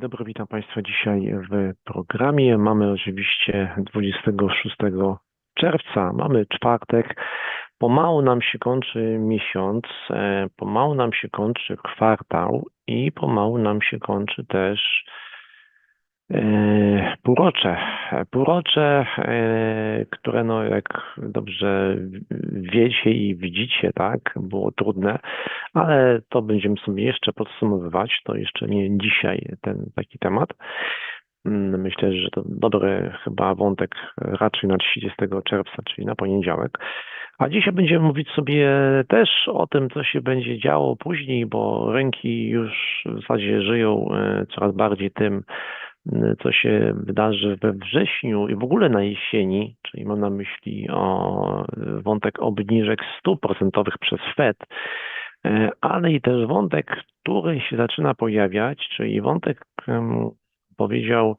Dobry, witam Państwa dzisiaj w programie. Mamy oczywiście 26 czerwca, mamy czwartek. Pomału nam się kończy miesiąc, e, pomału nam się kończy kwartał i pomału nam się kończy też półrocze. Półrocze, e, które no jak dobrze wiecie i widzicie, tak, było trudne, ale to będziemy sobie jeszcze podsumowywać. To jeszcze nie dzisiaj ten taki temat. Mm, Myślę, że to dobry chyba wątek raczej na 30 czerwca, czyli na poniedziałek. A dzisiaj będziemy mówić sobie też o tym, co się będzie działo później, bo rynki już w zasadzie żyją e, coraz bardziej tym, co się wydarzy we wrześniu i w ogóle na jesieni, czyli mam na myśli o e, wątek obniżek stóp procentowych przez Fed, e, ale i też wątek, który się zaczyna pojawiać, czyli wątek, powiedział,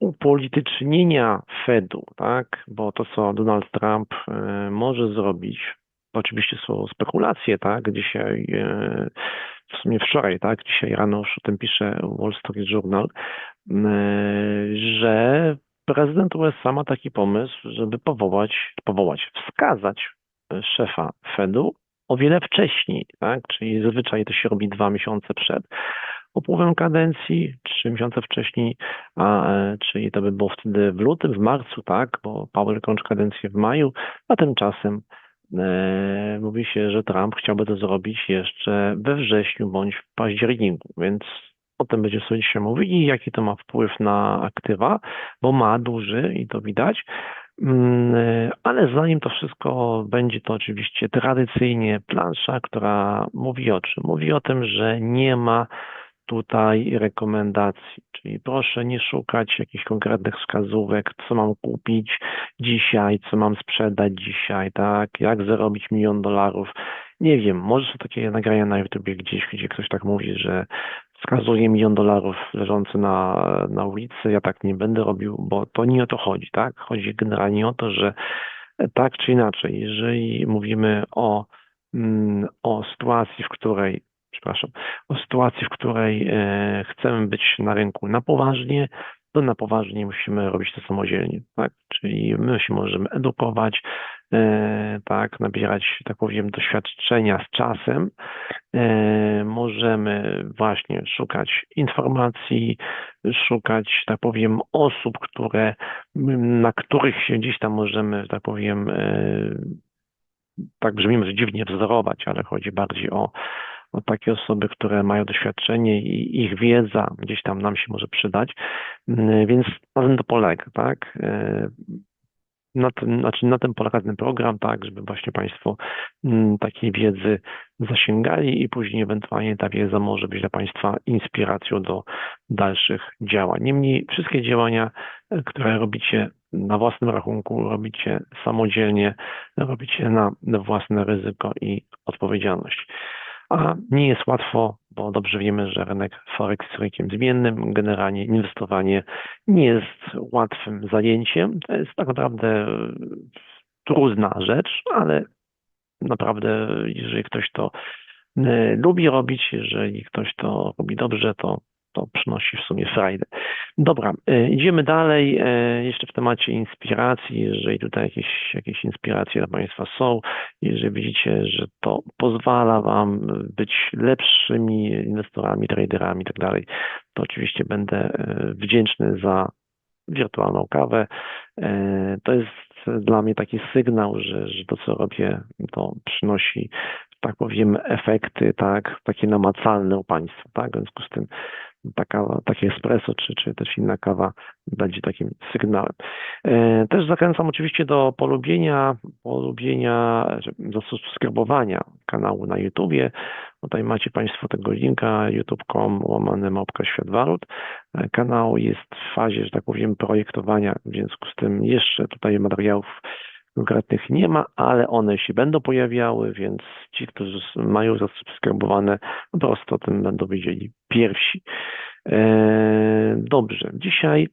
upolitycznienia Fedu, tak? Bo to, co Donald Trump e, może zrobić, oczywiście są spekulacje, tak? Dzisiaj, w sumie wczoraj, tak? Dzisiaj rano już o tym pisze Wall Street Journal, e, że prezydent USA ma taki pomysł, żeby powołać, powołać, wskazać szefa Fedu o wiele wcześniej, tak? Czyli zazwyczaj to się robi dwa miesiące przed upływem kadencji, trzy miesiące wcześniej, a, e, czyli to by było wtedy w lutym, w marcu, tak, bo Powell kończy kadencję w maju, a tymczasem mówi się, że Trump chciałby to zrobić jeszcze we wrześniu bądź w październiku, więc o tym będziemy sobie dzisiaj mówili, jaki to ma wpływ na aktywa, bo ma duży i to widać. Mm, e, Ale zanim to wszystko będzie, to oczywiście tradycyjnie plansza, która mówi o czym? Mówi o tym, że nie ma tutaj rekomendacji, czyli proszę nie szukać jakichś konkretnych wskazówek, co mam kupić dzisiaj, co mam sprzedać dzisiaj, tak, jak zarobić milion dolarów. Nie wiem, może są takie nagrania na YouTubie gdzieś, gdzie ktoś tak mówi, że wskazuje milion dolarów leżący na, na ulicy, ja tak nie będę robił, bo to nie o to chodzi, tak? Chodzi generalnie o to, że tak czy inaczej, jeżeli mówimy o, mm, o sytuacji, w której przepraszam, o sytuacji, w której e, chcemy być na rynku na poważnie, to na poważnie musimy robić to samodzielnie, tak? Czyli my się możemy edukować, e, tak, nabierać, tak powiem, doświadczenia z czasem. E, możemy właśnie szukać informacji, szukać, tak powiem, osób, które, na których się gdzieś tam możemy, tak powiem, tak brzmi może dziwnie wzorować, ale chodzi bardziej o o takie osoby, które mają doświadczenie i ich wiedza gdzieś tam nam się może przydać. Mm, Więc na tym to polega, tak? E, Na tym, znaczy na tym polega ten program, tak, żeby właśnie Państwo mm, takiej wiedzy zasięgali i później ewentualnie ta wiedza może być dla Państwa inspiracją do dalszych działań. Niemniej wszystkie działania, e, które robicie na własnym rachunku, robicie samodzielnie, robicie na własne ryzyko i odpowiedzialność a nie jest łatwo, bo dobrze wiemy, że rynek Forex jest rynkiem zmiennym. Generalnie inwestowanie nie jest łatwym zajęciem. To jest tak naprawdę trudna rzecz, ale naprawdę, jeżeli ktoś to e, lubi robić, jeżeli ktoś to robi dobrze, to to przynosi w sumie frajdę. Dobra, e, idziemy dalej. E, jeszcze w temacie inspiracji, jeżeli tutaj jakieś, jakieś inspiracje dla Państwa są, jeżeli widzicie, że to pozwala Wam być lepszymi inwestorami, traderami i tak to oczywiście będę e, wdzięczny za wirtualną kawę. To jest dla mnie taki sygnał, że, że to, co robię, to przynosi, tak powiem, efekty, tak, takie namacalne u Państwa, tak, w związku z tym taka, takie espresso czy, czy też inna kawa będzie takim sygnałem. E, też zachęcam oczywiście do polubienia, polubienia, zasubskrybowania kanału na YouTubie. Tutaj macie Państwo tego linka youtube.com łamane małpka świat walut. E, kanał jest w fazie, że tak powiem, projektowania, w związku z tym jeszcze tutaj materiałów konkretnych nie ma, ale one się będą pojawiały, więc ci, którzy mają zasubskrybowane, po prostu o tym będą wiedzieli pierwsi. Eee, dobrze, dzisiaj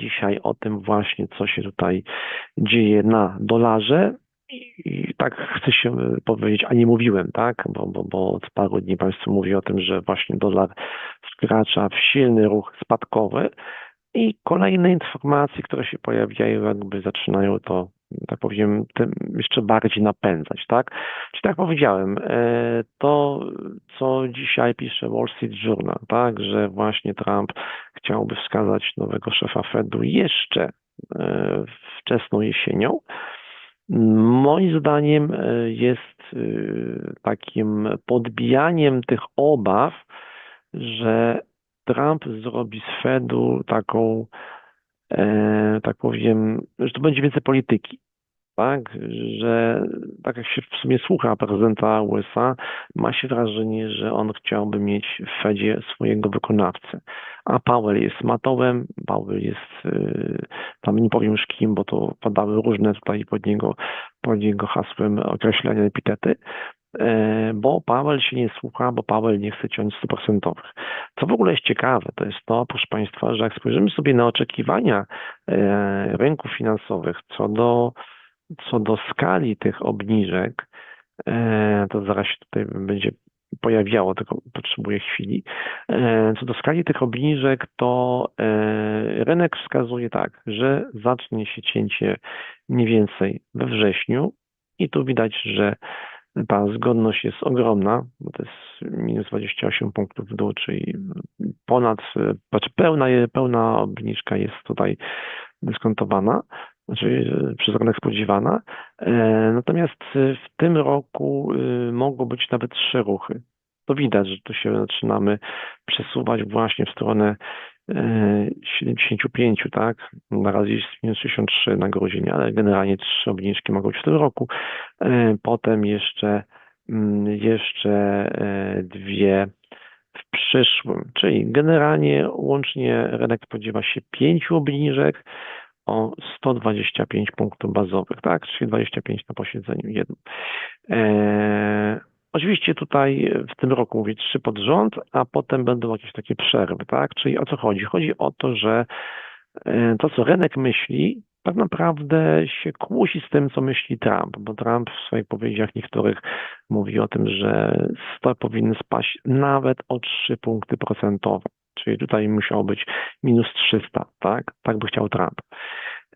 dzisiaj o tym właśnie, co się tutaj dzieje na dolarze. I, i tak chcę się powiedzieć, a nie mówiłem, tak, bo, bo, bo od paru dni Państwo mówi o tym, że właśnie dolar wkracza w silny ruch spadkowy i kolejne informacje, które się pojawiają, jakby zaczynają to tak powiem, tym jeszcze bardziej napędzać, tak? Czyli tak powiedziałem, e, to co dzisiaj pisze Wall Street Journal, tak, że właśnie Trump chciałby wskazać nowego szefa Fedu jeszcze e, wczesną jesienią, moim zdaniem e, jest takim podbijaniem tych obaw, że Trump zrobi z Fedu taką e, tak powiem, że to będzie więcej polityki. Tak, że tak jak się w sumie słucha prezydenta USA, ma się wrażenie, że on chciałby mieć w Fedzie swojego wykonawcę. A Powell jest matołem, Powell jest, y, tam nie powiem już kim, bo to padały różne tutaj pod niego, pod jego hasłem określenia epitety, E, bo Paweł się nie słucha, bo Paweł nie chce ciąć stuprocentowych. Co w ogóle jest ciekawe, to jest to, proszę Państwa, że jak spojrzymy sobie na oczekiwania e, rynków finansowych co do, co do skali tych obniżek, e, to zaraz się tutaj będzie pojawiało, tylko potrzebuję chwili. Co do skali tych obniżek, to rynek wskazuje tak, że zacznie się cięcie mniej więcej we wrześniu i tu widać, że ta zgodność jest ogromna, bo to jest minus 28 punktów w dół, czyli ponad, znaczy pełna, pełna obniżka jest tutaj dyskontowana, znaczy przez rynek spodziewana. E, natomiast w tym roku mogą być nawet trzy ruchy. To widać, że tu się zaczynamy przesuwać właśnie w stronę 75, tak? Na razie jest minus 63 na grudzień, ale generalnie trzy obniżki mogą być w tym roku. E, potem jeszcze, mm, jeszcze e, dwie w przyszłym, czyli generalnie łącznie rynek spodziewa się pięciu obniżek o 125 punktów bazowych, tak? Czyli 25 na posiedzeniu jednym. E, Oczywiście tutaj w tym roku mówię trzy pod rząd, a potem będą jakieś takie przerwy, tak? Czyli o co chodzi? Chodzi o to, że e, to, co rynek myśli, tak naprawdę się kłóci z tym, co myśli Trump, bo Trump w swoich powiedziach niektórych mówi o tym, że stopy powinny spaść nawet o 3 punkty procentowe. Czyli tutaj musiało być minus 300, tak? Tak by chciał Trump.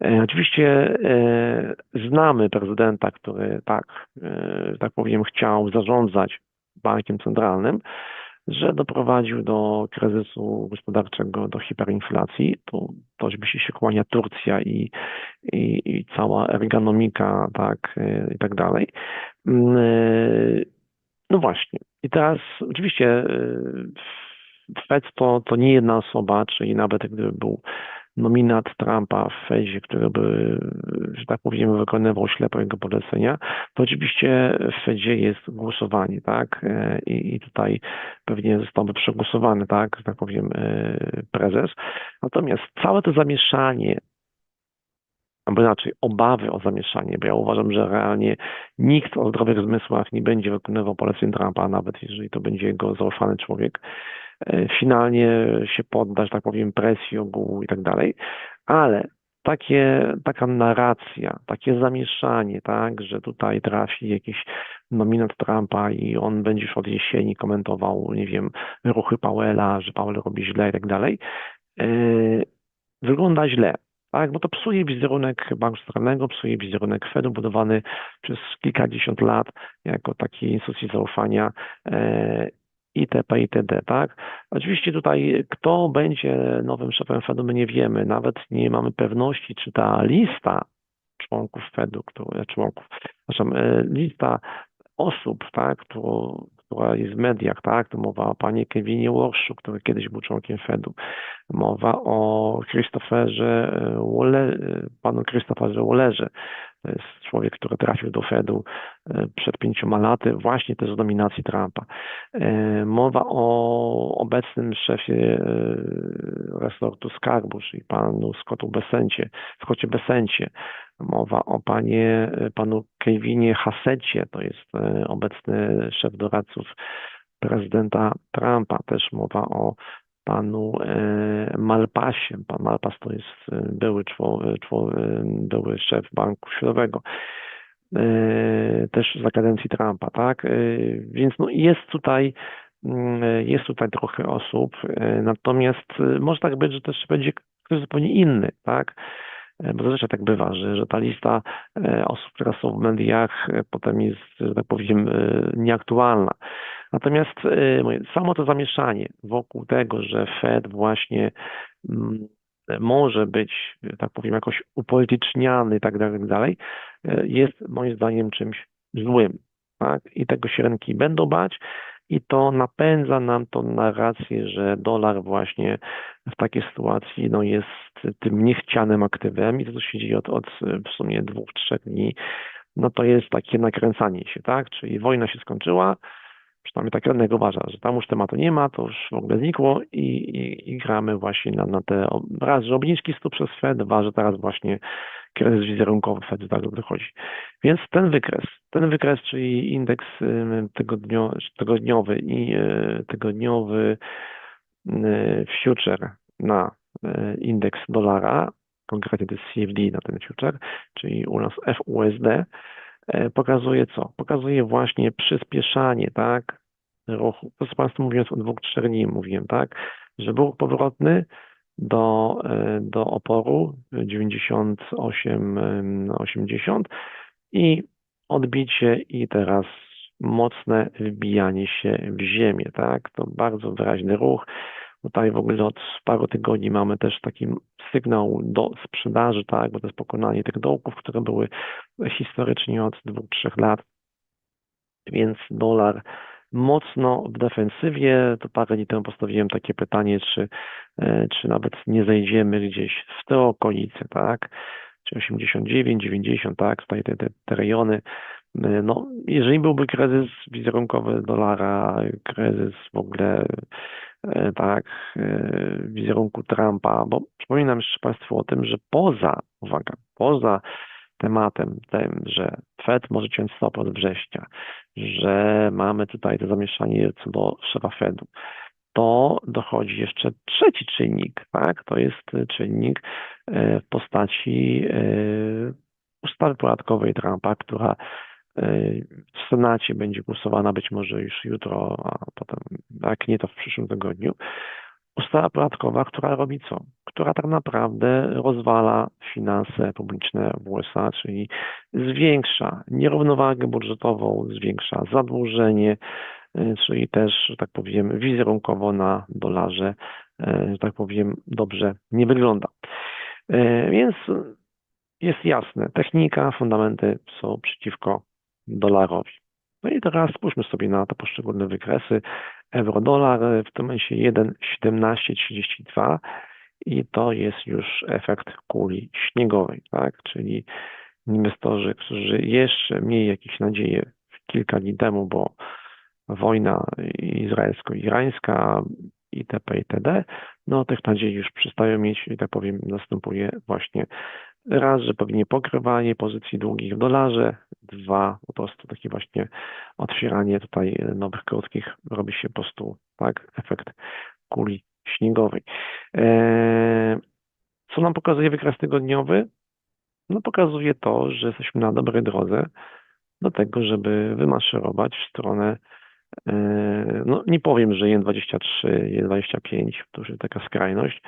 E, oczywiście e, znamy prezydenta, który tak, e, tak powiem, chciał zarządzać bankiem centralnym, że doprowadził do kryzysu gospodarczego, do hiperinflacji. Tu to oczywiście się kłania Turcja i, i, i cała ergonomika, tak, i tak dalej. Mm, no właśnie. I teraz oczywiście Fed to, to nie jedna osoba, czyli nawet gdyby był nominat Trumpa w Fedzie, który by, że tak powiem, wykonywał ślepo jego polecenia, to oczywiście w Fedzie jest głosowanie, tak? E, I, I, tutaj pewnie zostałby przegłosowany, tak, że tak powiem, e, prezes. Natomiast całe to zamieszanie albo inaczej obawy o zamieszanie, bo ja uważam, że realnie nikt o zdrowych zmysłach nie będzie wykonywał poleceń Trumpa, nawet jeżeli to będzie jego zaufany człowiek. E, finalnie się poddać, tak powiem, presji ogółu i tak dalej, ale takie, taka narracja, takie zamieszanie, tak, że tutaj trafi jakiś nominat Trumpa i on będzie już od jesieni komentował, nie wiem, ruchy Powella, że Powell robi źle i tak dalej, e, wygląda źle. Tak, bo to psuje wizerunek Banku Centralnego, psuje wizerunek Fedu budowany przez kilkadziesiąt lat jako takiej instytucji zaufania e, itp. itd. Tak? Oczywiście tutaj kto będzie nowym szefem Fedu, my nie wiemy. Nawet nie mamy pewności, czy ta lista członków Fedu, które, członków, przepraszam, e, lista osób, tak, która jest w mediach, tak, to mowa o panie Kevinie Warszu, który kiedyś był członkiem Fedu, mowa o Christopherze Wole, e, panu Christopherze Wallerze, to jest człowiek, który trafił do Fedu e, przed pięcioma laty, właśnie też z dominacji Trumpa. E, mowa o obecnym szefie e, resortu skarbu, czyli panu Scottu Besencie, Scottie Besencie. Mowa o panie, panu Kevinie Hassecie, to jest obecny szef doradców prezydenta Trumpa. Też mowa o panu e, Malpasie. Pan Malpas to jest e, były, człowiek, były szef Banku Światowego. też za kadencji Trumpa, tak? Więc no jest tutaj mm, jest tutaj trochę osób, natomiast może tak być, że też będzie ktoś zupełnie inny, tak? Bo zazwyczaj tak bywa, że, że ta lista osób, które są w mediach, potem jest, że tak powiem, nieaktualna. Natomiast samo to zamieszanie wokół tego, że Fed właśnie mm, może być, tak powiem, jakoś upolityczniany i tak dalej, tak dalej, e, jest moim zdaniem czymś złym. Tak? I tego się rynki będą bać i to napędza nam tą narrację, że dolar właśnie w takiej sytuacji no, jest tym niechcianym aktywem i to, co się dzieje od, od w sumie dwóch, trzech dni, no to jest takie nakręcanie się, tak? Czyli wojna się skończyła, przynajmniej tak rynek uważa, że tam już tematu nie ma, to już w ogóle znikło i, i, i gramy właśnie na, na te, raz, że obniżki stóp przez Fed, dwa, że teraz właśnie kryzys wizerunkowy Fed tak dochodzi. Więc ten wykres, ten wykres, czyli indeks tygodnio, tygodniowy i e, tygodniowy future na e, indeks dolara, konkretnie to jest CFD na ten future, czyli u nas FUSD, pokazuje co? Pokazuje właśnie przyspieszanie, tak, ruchu. To co Państwu mówiąc o dwóch, trzech dni mówiłem, tak, że ruch powrotny do, e, do oporu 98-80 i odbicie i teraz mocne wbijanie się w ziemię, tak, to bardzo wyraźny ruch. Tutaj w ogóle od paru tygodni mamy też taki sygnał do sprzedaży, tak, bo to jest pokonanie tych dołków, które były historycznie od dwóch, trzech lat. Więc dolar mocno w defensywie. To parę dni temu postawiłem takie pytanie, czy, e, czy nawet nie zejdziemy gdzieś w te okolice, tak? Czy 89, 90, tak? Tutaj te, te, te rejony. E, no, jeżeli byłby kryzys wizerunkowy dolara, kryzys w ogóle E, tak, e, wizerunku Trumpa, bo przypominam jeszcze Państwu o tym, że poza, uwaga, poza tematem tym, że Fed może ciąć stopę od września, że mamy tutaj to zamieszanie co do szefa Fedu, to dochodzi jeszcze trzeci czynnik, tak? To jest czynnik w postaci ustawy podatkowej Trumpa, która w Senacie będzie głosowana być może już jutro, a potem, jak nie to w przyszłym tygodniu. Ustawa podatkowa, która robi co? Która tak naprawdę rozwala finanse publiczne w USA, czyli zwiększa nierównowagę budżetową, zwiększa zadłużenie, czyli też, że tak powiem, wizerunkowo na dolarze, że tak powiem, dobrze nie wygląda. Więc jest jasne, technika, fundamenty są przeciwko dolarowi. No i teraz spójrzmy sobie na te poszczególne wykresy. Euro-dolar w tym momencie 1,1732 i to jest już efekt kuli śniegowej, tak? Czyli inwestorzy, którzy jeszcze mieli jakieś nadzieje kilka dni temu, bo wojna izraelsko-irańska itp. itd., no tych nadziei już przestają mieć i tak powiem następuje właśnie raz, że pewnie pokrywanie pozycji długich w dolarze, dwa, po prostu takie właśnie otwieranie tutaj nowych krótkich robi się po prostu, tak, efekt kuli śniegowej. Eee, co nam pokazuje wykres tygodniowy? No pokazuje to, że jesteśmy na dobrej drodze do tego, żeby wymaszerować w stronę eee, no nie powiem, że 1,23, 1,25 to już jest taka skrajność,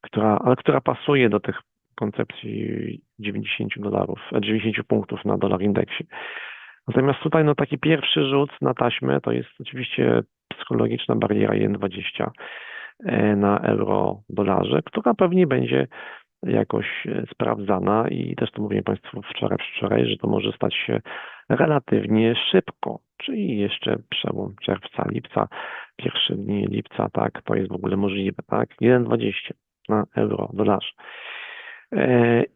która, ale która pasuje do tych koncepcji 90 dolarów, 90 punktów na dolar indeksie. Natomiast tutaj no, taki pierwszy rzut na taśmę to jest oczywiście psychologiczna bariera 1,20 e, na euro dolarze, która pewnie będzie jakoś e, sprawdzana i też to mówiłem Państwu wczoraj, wczoraj, że to może stać się relatywnie szybko, czyli jeszcze przełom czerwca, lipca, pierwsze dni lipca, tak, to jest w ogóle możliwe, tak, 1,20 na euro dolarze.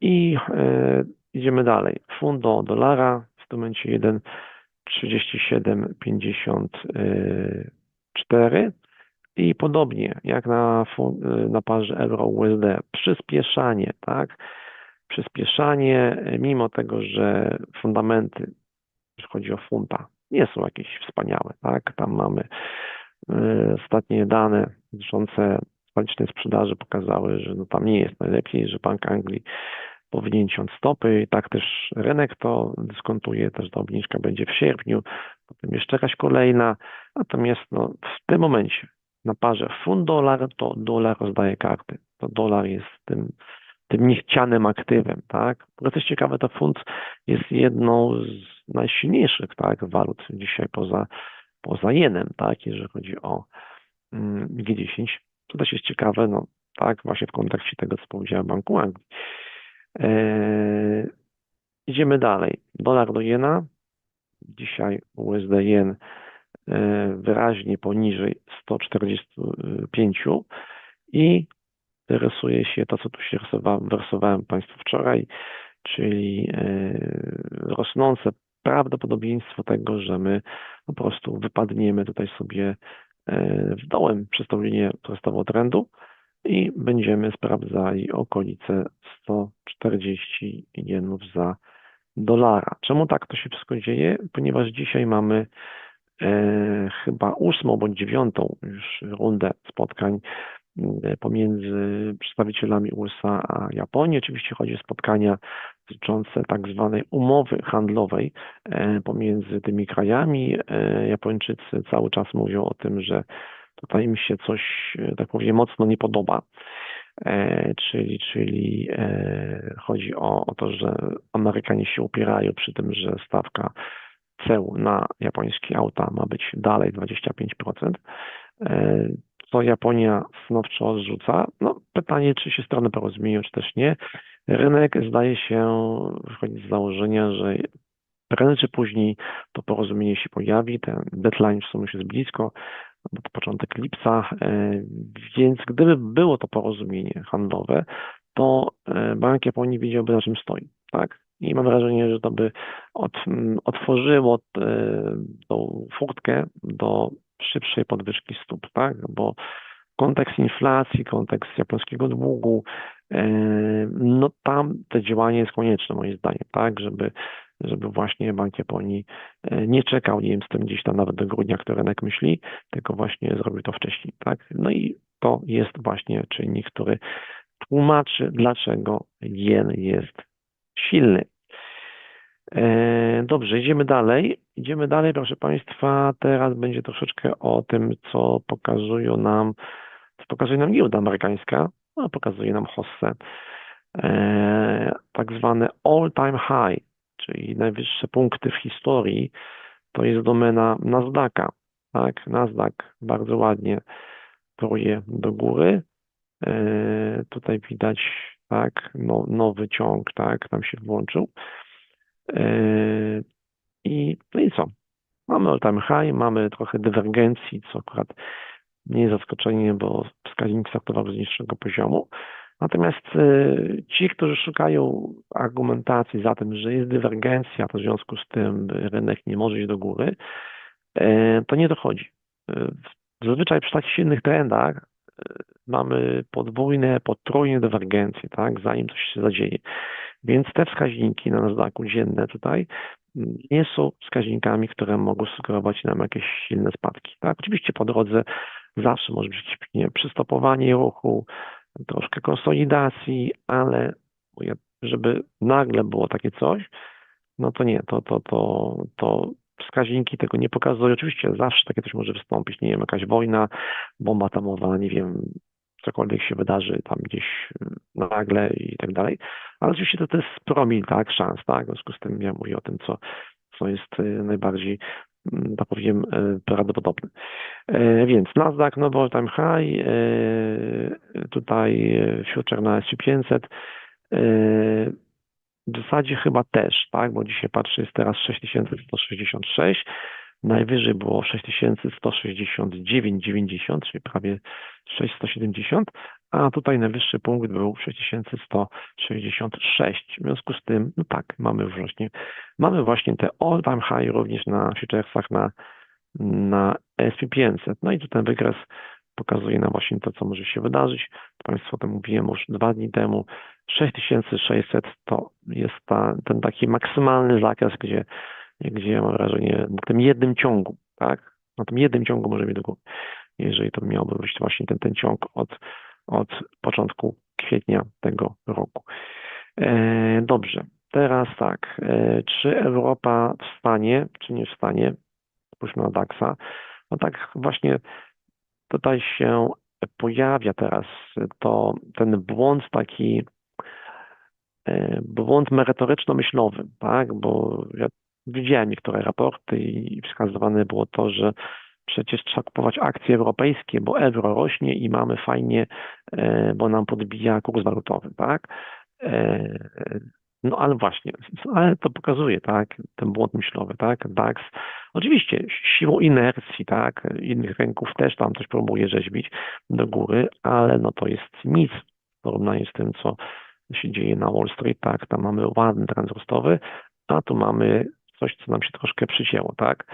I e, idziemy dalej. Fund do dolara w tym momencie 1,3754 i podobnie jak na, na parze euro-USD, przyspieszanie, tak? Przyspieszanie, mimo tego, że fundamenty, jeśli chodzi o funta, nie są jakieś wspaniałe, tak? Tam mamy e, ostatnie dane dotyczące detalicznej sprzedaży pokazały, że no tam nie jest najlepiej, że Bank Anglii powinięcie od stopy. Tak też rynek to dyskontuje, też ta obniżka będzie w sierpniu, potem jeszcze jakaś kolejna. Natomiast no, w tym momencie na parze funt-dolar, to dolar rozdaje karty. To dolar jest tym, tym niechcianym aktywem, tak? Bo jest ciekawe, to funt jest jedną z najsilniejszych tak, walut dzisiaj poza, poza jenem, tak, jeżeli chodzi o mm, G10. To też jest ciekawe, no tak, właśnie w kontekście tego, co powiedział Banku Anglii. Eee, idziemy dalej. Dolar do jena. Dzisiaj USD jen e, wyraźnie poniżej 145 i rysuje się to, co tu się rysowałem, rysowałem Państwu wczoraj, czyli e, rosnące prawdopodobieństwo tego, że my po prostu wypadniemy tutaj sobie e, w dołem przez tą linię wzrostową trendu i będziemy sprawdzali okolice 140 jenów za dolara. Czemu tak to się wszystko dzieje? Ponieważ dzisiaj mamy e, chyba ósmą bądź dziewiątą już rundę spotkań pomiędzy przedstawicielami USA a Japonii. Oczywiście chodzi o spotkania dotyczące tak zwanej umowy handlowej e, pomiędzy tymi krajami. E, Japończycy cały czas mówią o tym, że tutaj im się coś, tak powiem, mocno nie podoba. Czyli, czyli chodzi o, o to, że Amerykanie się upierają przy tym, że stawka ceł na japońskie auta ma być dalej 25%. Co Japonia stanowczo odrzuca? No, pytanie, czy się strony porozumieją, czy też nie. Rynek zdaje się wychodzić z założenia, że prędzej czy później to porozumienie się pojawi, ten deadline w sumie już jest blisko, to początek lipca, e, więc gdyby było to porozumienie handlowe, to e, Bank Japonii wiedziałby na czym stoi, tak? I mam wrażenie, że to by otworzyło e, tą furtkę do szybszej podwyżki stóp, tak? Bo kontekst inflacji, kontekst japońskiego długu, no tam te działanie jest konieczne moim zdaniem, tak? Żeby żeby właśnie Bank Japonii e, nie czekał, nie wiem, z tym gdzieś tam nawet do grudnia, który rynek myśli, tylko właśnie zrobił to wcześniej, tak? No i to jest właśnie czynnik, który tłumaczy, dlaczego jen jest silny. E, dobrze, idziemy dalej. Idziemy dalej, proszę Państwa. Teraz będzie troszeczkę o tym, co pokazują nam, co pokazuje nam giełda amerykańska, a pokazuje nam Hosse. Tak zwane all-time high czyli najwyższe punkty w historii, to jest domena Nasdaqa. Tak? Nasdaq bardzo ładnie pruje do góry. E, tutaj widać tak, no, nowy ciąg, tak, tam się włączył. E, I, no i co? Mamy all-time high, mamy trochę dywergencji, co akurat nie jest zaskoczenie, bo wskaźnik startował z niższego poziomu. Natomiast y, ci, którzy szukają argumentacji za tym, że jest dywergencja, to w związku z tym rynek nie może iść do góry, y, to nie dochodzi. Zazwyczaj przy takich silnych trendach mamy podwójne, potrójne dywergencje, tak, zanim coś się zadzieje. Więc te wskaźniki na Nasdaqu dzienne tutaj nie są wskaźnikami, które mogą sugerować nam jakieś silne spadki. Tak? Oczywiście po drodze zawsze może być nie, przystopowanie ruchu, troszkę konsolidacji, ale żeby nagle było takie coś, no to nie, to, to, to, to wskaźniki tego nie pokazują. Oczywiście zawsze takie coś może wystąpić, nie wiem, jakaś wojna, bomba atomowa, nie wiem, cokolwiek się wydarzy tam gdzieś nagle i tak dalej, ale oczywiście to, to jest promil, tak, szans, tak, w związku z tym ja mówię o tym, co, co jest y, najbardziej Mm, tak powiem, e, prawdopodobny. E, więc Nasdaq, no all time high, e, tutaj future na S&P 500, w zasadzie chyba też, tak, bo dzisiaj patrzę, jest teraz 6166, najwyżej było 6169,90, czyli prawie 6170, a tutaj najwyższy punkt był 6166. W związku z tym, no tak, mamy właśnie, mamy właśnie te all-time high również na futuresach na, na SP 500. No i tu ten wykres pokazuje nam właśnie to, co może się wydarzyć. Państwu o tym mówiłem już dwa dni temu. 6600 to jest ta, ten taki maksymalny zakres, gdzie, gdzie mam wrażenie, w tym jednym ciągu, tak? Na tym jednym ciągu może być do góry. Jeżeli to miałby być właśnie ten, ten ciąg od od początku kwietnia tego roku. E, dobrze, teraz tak, e, czy Europa wstanie, czy nie wstanie? Spójrzmy na DAX-a. No tak właśnie tutaj się pojawia teraz to, ten błąd taki, e, błąd merytoryczno-myślowy, tak, bo ja widziałem niektóre raporty i wskazywane było to, że przecież trzeba kupować akcje europejskie, bo euro rośnie i mamy fajnie, e, bo nam podbija kurs walutowy, tak? E, no ale właśnie, ale to pokazuje, tak, ten błąd myślowy, tak, DAX. Oczywiście siłą inercji, tak, innych rynków też tam coś próbuje rzeźbić do góry, ale no to jest nic w porównaniu z tym, co się dzieje na Wall Street, tak, tam mamy ładny trend wzrostowy, a tu mamy coś, co nam się troszkę przycięło, tak.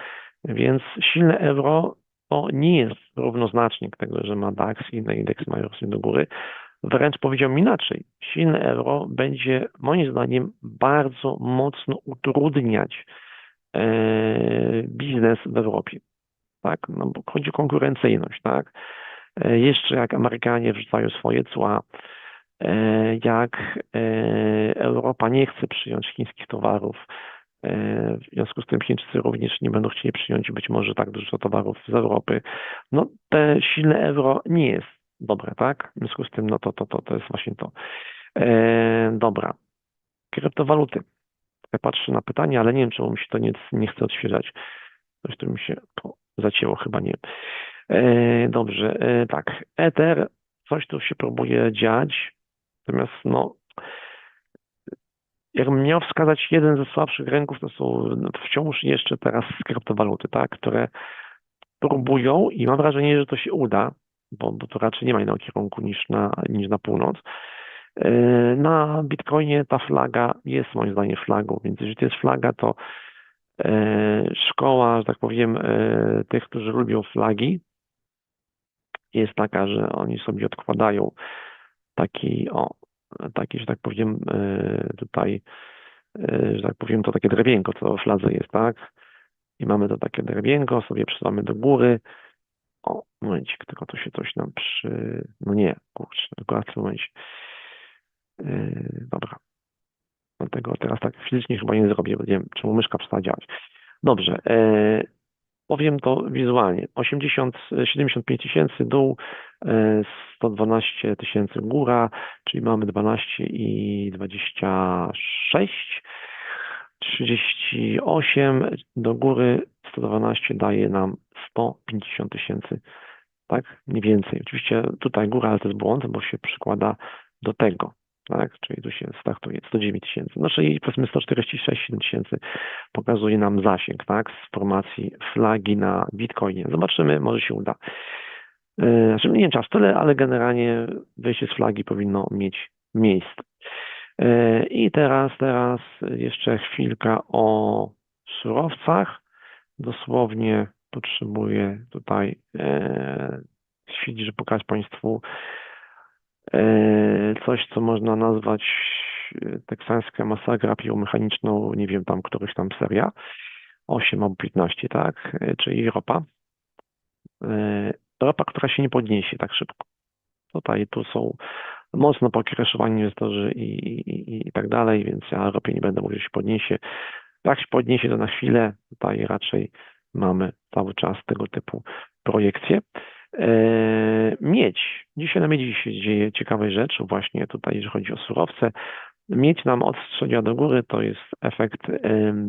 Więc silne euro to nie jest równoznacznik tego, że ma DAX i inne indeksy mają rosnąć do góry. Wręcz powiedziałbym inaczej. Silne euro będzie moim zdaniem bardzo mocno utrudniać e, biznes w Europie. Tak? No bo chodzi o konkurencyjność, tak? E, jeszcze jak Amerykanie wrzucają swoje cła, e, jak Europa nie chce przyjąć chińskich towarów, E, w związku z tym Chińczycy również nie będą chcieli przyjąć być może tak dużo towarów z Europy. No te silne euro nie jest dobre, tak? W związku z tym no to, to, to, to jest właśnie to. E, dobra. Kryptowaluty. Ja patrzę na pytania, ale nie wiem, czemu mi się to nie, nie chce odświeżać. Coś tu mi się zacięło, chyba nie. E, dobrze, e, tak. Ether, coś tu się próbuje dziać. Natomiast no, Jakbym miał wskazać jeden ze słabszych rynków, to są wciąż jeszcze teraz kryptowaluty, tak, które próbują i mam wrażenie, że to się uda, bo, bo to raczej nie ma innego kierunku niż na, niż na północ. E, na Bitcoinie ta flaga jest moim zdaniem flagą, więc jeżeli to jest flaga, to e, szkoła, że tak powiem, e, tych, którzy lubią flagi, jest taka, że oni sobie odkładają taki, o, taki, że tak powiem, e, tutaj, e, że tak powiem, to takie drewienko, co w fladze jest, tak? I mamy to takie drewienko, sobie przesuwamy do góry. O, momencik, tylko to się coś nam przy... No nie, kurczę, tylko w momencie. Yy, dobra. Dlatego teraz tak fizycznie chyba nie zrobię, bo nie wiem, czemu myszka przestała działać. Dobrze. Yy, powiem to wizualnie. 80, 75 tysięcy dół, 112 e, tysięcy góra, czyli mamy 12 i 26, 38 do góry, 112 daje nam 150 tysięcy, tak? Mniej więcej. Oczywiście tutaj góra, ale to jest błąd, bo się przykłada do tego tak? Czyli tu się startuje 109 tysięcy. No czyli powiedzmy 146 tysięcy pokazuje nam zasięg, tak? Z formacji flagi na Bitcoinie. Zobaczymy, może się uda. E, znaczy, nie wiem, czas tyle, ale generalnie wejście z flagi powinno mieć miejsce. E, I teraz, teraz jeszcze chwilka o surowcach. Dosłownie potrzebuję tutaj e, chwili, żeby pokazać Państwu coś, co można nazwać e, teksańska masakra piłomechaniczną, nie wiem, tam któryś tam seria, 8 albo 15, tak, e, czyli ropa. Ropa, która się nie podniesie tak szybko. Tutaj tu są mocno pokiereszowani inwestorzy i, i, i tak dalej, więc ja ropie nie będę mówił, że się podniesie. Jak się podniesie, to na chwilę. Tutaj raczej mamy cały czas tego typu projekcje. E, miedź. Dzisiaj na miedzi się dzieje ciekawa rzecz, właśnie tutaj, jeżeli chodzi o surowce. Miedź nam odstrzeliła do góry, to jest efekt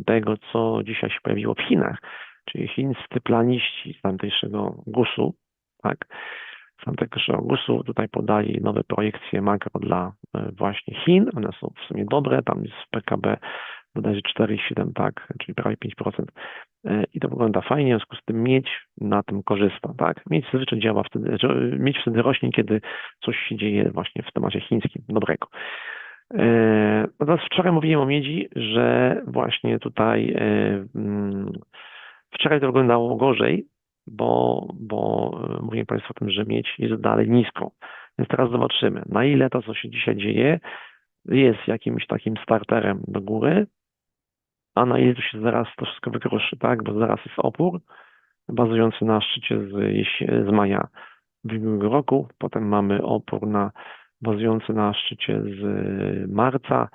tego, co dzisiaj się pojawiło w Chinach, czyli chińscy planiści z tamtejszego GUS-u, tak? Z tamtejszego GUS-u tutaj podali nowe projekcje makro dla e, właśnie Chin. One są w sumie dobre, tam jest PKB bodajże 4,7, tak, czyli prawie 5%. E, I to wygląda fajnie, w związku z tym mieć na tym korzysta, tak? Mieć zazwyczaj działa wtedy, mieć wtedy rośnie, kiedy coś się dzieje właśnie w temacie chińskim, dobrego. E, natomiast wczoraj mówiłem o miedzi, że właśnie tutaj e, mm, wczoraj to wyglądało gorzej, bo, bo mówiłem Państwu o tym, że miedź jest dalej nisko. Więc teraz zobaczymy, na ile to, co się dzisiaj dzieje, jest jakimś takim starterem do góry, a na tu się zaraz to wszystko wykruszy, tak? Bo zaraz jest opór bazujący na szczycie z, z maja ubiegłego roku, potem mamy opór na bazujący na szczycie z marca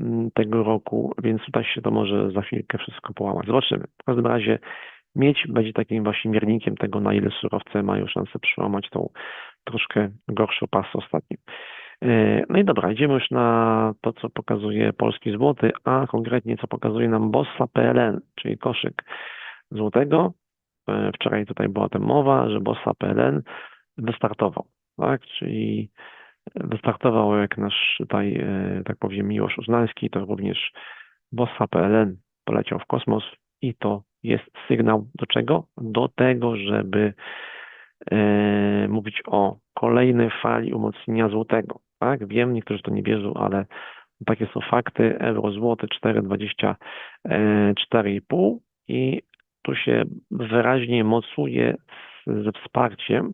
mm, tego roku, więc tutaj się to może za chwilkę wszystko połamać. Zobaczymy. W każdym razie miedź będzie takim właśnie miernikiem tego, na ile surowce mają szansę przełamać tą troszkę gorszą pasę ostatnią. E, no i dobra, idziemy już na to, co pokazuje polski złoty, a konkretnie co pokazuje nam Bossa PLN, czyli koszyk złotego. E, wczoraj tutaj była ta mowa, że Bossa PLN wystartował, tak? Czyli wystartował jak nasz tutaj, e, tak powiem, Miłosz Uznański, to również Bossa PLN poleciał w kosmos i to jest sygnał do czego? Do tego, żeby mówić o kolejnej fali umocnienia złotego. Tak, wiem, niektórzy to nie wierzą, ale takie są fakty. Euro złoty 4,24,5 i tu się wyraźnie mocuje ze wsparciem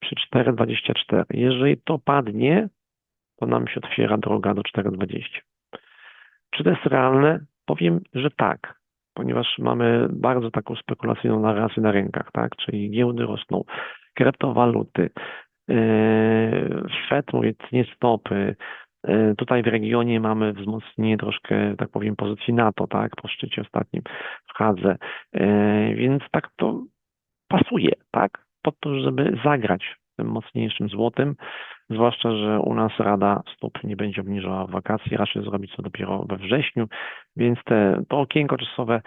przy 4,24. Jeżeli to padnie, to nam się otwiera droga do 4,20. Czy to jest realne? Powiem, że tak, ponieważ mamy bardzo taką spekulacyjną narrację na rynkach, tak? Czyli giełdy rosną, kryptowaluty, Fed mówi nie stopy, yy, Tutaj w regionie mamy wzmocnienie troszkę, tak powiem, pozycji NATO, tak, po szczycie ostatnim w Hadze, yy, więc tak to pasuje, tak, po to, żeby zagrać tym mocniejszym złotym, zwłaszcza, że u nas Rada Stóp nie będzie obniżała wakacji, raczej zrobić to dopiero we wrześniu, więc te, to okienko czasowe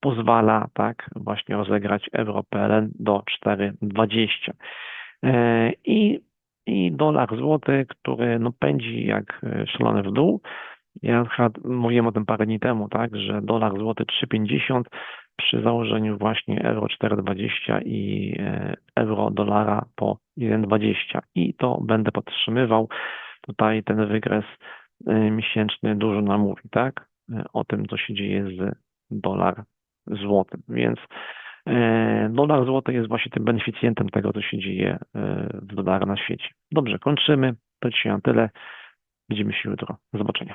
pozwala tak właśnie rozegrać euro PLN do 4,20. E, I, I dolar złoty, który no pędzi jak szalony w dół. Ja mówiłem o tym parę dni temu, tak, że dolar złoty 3,50 przy założeniu właśnie euro 4,20 i e, euro dolara po 1,20 i to będę podtrzymywał. Tutaj ten wykres e, miesięczny dużo nam mówi, tak? E, o tym, co się dzieje z dolar złotym. Więc dolar złoty jest właśnie tym beneficjentem tego, co się dzieje w dolarach na świecie. Dobrze, kończymy. To dzisiaj na tyle. Widzimy się jutro. Do zobaczenia.